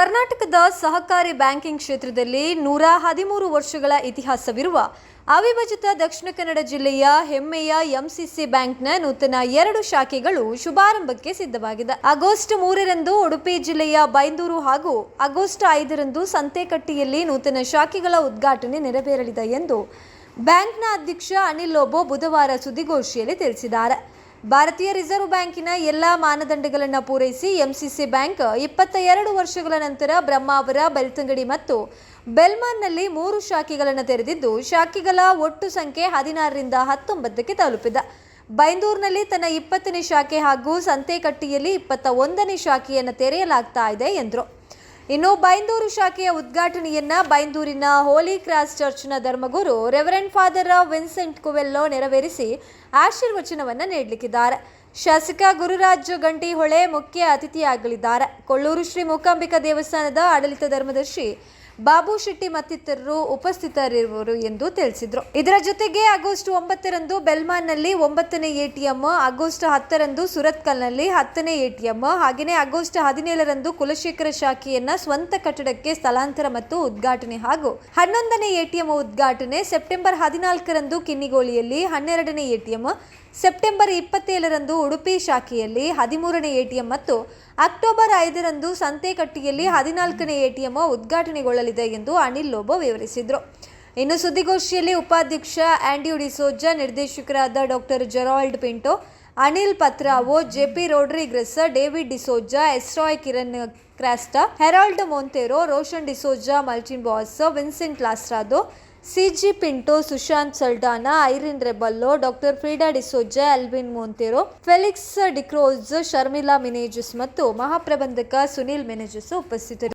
ಕರ್ನಾಟಕದ ಸಹಕಾರಿ ಬ್ಯಾಂಕಿಂಗ್ ಕ್ಷೇತ್ರದಲ್ಲಿ ನೂರ ಹದಿಮೂರು ವರ್ಷಗಳ ಇತಿಹಾಸವಿರುವ ಅವಿಭಜಿತ ದಕ್ಷಿಣ ಕನ್ನಡ ಜಿಲ್ಲೆಯ ಹೆಮ್ಮೆಯ ಎಂಸಿಸಿ ಬ್ಯಾಂಕ್ನ ನೂತನ ಎರಡು ಶಾಖೆಗಳು ಶುಭಾರಂಭಕ್ಕೆ ಸಿದ್ಧವಾಗಿದೆ. ಆಗಸ್ಟ್ ಮೂರರಂದು ಉಡುಪಿ ಜಿಲ್ಲೆಯ ಬೈಂದೂರು ಹಾಗೂ ಆಗಸ್ಟ್ ಐದರಂದು ಸಂತೆಕಟ್ಟಿಯಲ್ಲಿ ನೂತನ ಶಾಖೆಗಳ ಉದ್ಘಾಟನೆ ನೆರವೇರಲಿದೆ ಎಂದು ಬ್ಯಾಂಕ್ನ ಅಧ್ಯಕ್ಷ ಅನಿಲ್ ಲೋಬೋ ಬುಧವಾರ ಸುದ್ದಿಗೋಷ್ಠಿಯಲ್ಲಿ ತಿಳಿಸಿದ್ದಾರೆ. ಭಾರತೀಯ ರಿಸರ್ವ್ ಬ್ಯಾಂಕಿನ ಎಲ್ಲ ಮಾನದಂಡಗಳನ್ನು ಪೂರೈಸಿ ಎಂಸಿಸಿ ಬ್ಯಾಂಕ್ ಇಪ್ಪತ್ತ ಎರಡು ವರ್ಷಗಳ ನಂತರ ಬ್ರಹ್ಮಾವರ, ಬೆಳ್ತಂಗಡಿ ಮತ್ತು ಬೆಲ್ಮಾನ್ನಲ್ಲಿ ಮೂರು ಶಾಖೆಗಳನ್ನು ತೆರೆದಿದ್ದು, ಶಾಖೆಗಳ ಒಟ್ಟು ಸಂಖ್ಯೆ ಹದಿನಾರರಿಂದ ಹತ್ತೊಂಬತ್ತಕ್ಕೆ ತಲುಪಿದೆ. ಬೈಂದೂರಿನಲ್ಲಿ ತನ್ನ ಇಪ್ಪತ್ತನೇ ಶಾಖೆ ಹಾಗೂ ಸಂತೆಕಟ್ಟಿಯಲ್ಲಿ ಇಪ್ಪತ್ತ ಒಂದನೇ ಶಾಖೆಯನ್ನು ತೆರೆಯಲಾಗ್ತಾ ಇದೆ ಎಂದರು. ಇನ್ನು ಬೈಂದೂರು ಶಾಖೆಯ ಉದ್ಘಾಟನೆಯನ್ನ ಬೈಂದೂರಿನ ಹೋಲಿ ಕ್ರಾಸ್ ಚರ್ಚ್ನ ಧರ್ಮಗುರು ರೆವರೆಂಡ್ ಫಾದರ್ ವಿನ್ಸೆಂಟ್ ಕುವೆಲ್ಲೋ ನೆರವೇರಿಸಿ ಆಶೀರ್ವಚನವನ್ನ ನೀಡಲಿಕ್ಕಿದ್ದಾರೆ. ಶಾಸಕ ಗುರುರಾಜ್ ಗಂಟಿಹೊಳೆ ಮುಖ್ಯ ಅತಿಥಿಯಾಗಲಿದ್ದಾರೆ. ಕೊಳ್ಳೂರು ಶ್ರೀ ಮೂಕಾಂಬಿಕಾ ದೇವಸ್ಥಾನದ ಆಡಳಿತ ಧರ್ಮದರ್ಶಿ ಬಾಬು ಶೆಟ್ಟಿ ಮತ್ತಿತರರು ಉಪಸ್ಥಿತರಿರುವರು ಎಂದು ತಿಳಿಸಿದರು. ಇದರ ಜೊತೆಗೆ ಆಗಸ್ಟ್ ಒಂಬತ್ತರಂದು ಬೆಲ್ಮಾನ್ನಲ್ಲಿ ಒಂಬತ್ತನೇ ಎಟಿಎಂ ಆಗಸ್ಟ್ ಹತ್ತರಂದು ಸುರತ್ಕಲ್ನಲ್ಲಿ ಹತ್ತನೇ ಎಟಿಎಂ ಹಾಗೆಯೇ ಆಗಸ್ಟ್ ಹದಿನೇಳರಂದು ಕುಲಶೇಖರ ಶಾಖೆಯನ್ನ ಸ್ವಂತ ಕಟ್ಟಡಕ್ಕೆ ಸ್ಥಳಾಂತರ ಮತ್ತು ಉದ್ಘಾಟನೆ ಹಾಗೂ ಹನ್ನೊಂದನೇ ಎಟಿಎಂ ಉದ್ಘಾಟನೆ, ಸೆಪ್ಟೆಂಬರ್ ಹದಿನಾಲ್ಕರಂದು ಕಿನ್ನಿಗೋಳಿಯಲ್ಲಿ ಹನ್ನೆರಡನೇ ಎಟಿಎಂ ಸೆಪ್ಟೆಂಬರ್ ಇಪ್ಪತ್ತೇಳರಂದು ಉಡುಪಿ ಶಾಖೆಯಲ್ಲಿ ಹದಿಮೂರನೇ ಎಟಿಎಂ ಮತ್ತು ಅಕ್ಟೋಬರ್ ಐದರಂದು ಸಂತೆಕಟ್ಟಿಯಲ್ಲಿ ಹದಿನಾಲ್ಕನೇ ಎಟಿಎಂ ಉದ್ಘಾಟನೆಗೊಳ್ಳಲಿದೆ. ಎಂದು ಅನಿಲ್ ಲೋಬೋ ವಿವರಿಸಿದರು. ಇನ್ನು ಸುದ್ದಿಗೋಷ್ಠಿಯಲ್ಲಿ ಉಪಾಧ್ಯಕ್ಷ ಆಂಡಿ ಡಿಸೋಜಾ, ನಿರ್ದೇಶಕರಾದ doctor Gerald Pinto, Anil ಪತ್ರಾವೋ, JP Rodrigues, David D'Souza, Esroy Kiran Crasta, Harold Monteiro, Roshan D'Souza ಮಲ್ಟಿನ್ boss, Vincent Lasrado, CG Pinto, Sushant Saldanha Irene Rebello, doctor Frida D'Souza Alvin Monteiro, Felix D'Cruz Sharmila Menezes ಮತ್ತು ಮಹಾಪ್ರಬಂಧಕ ಸುನಿಲ್ ಮಿನೇಜಸ್ ಉಪಸ್ಥಿತರು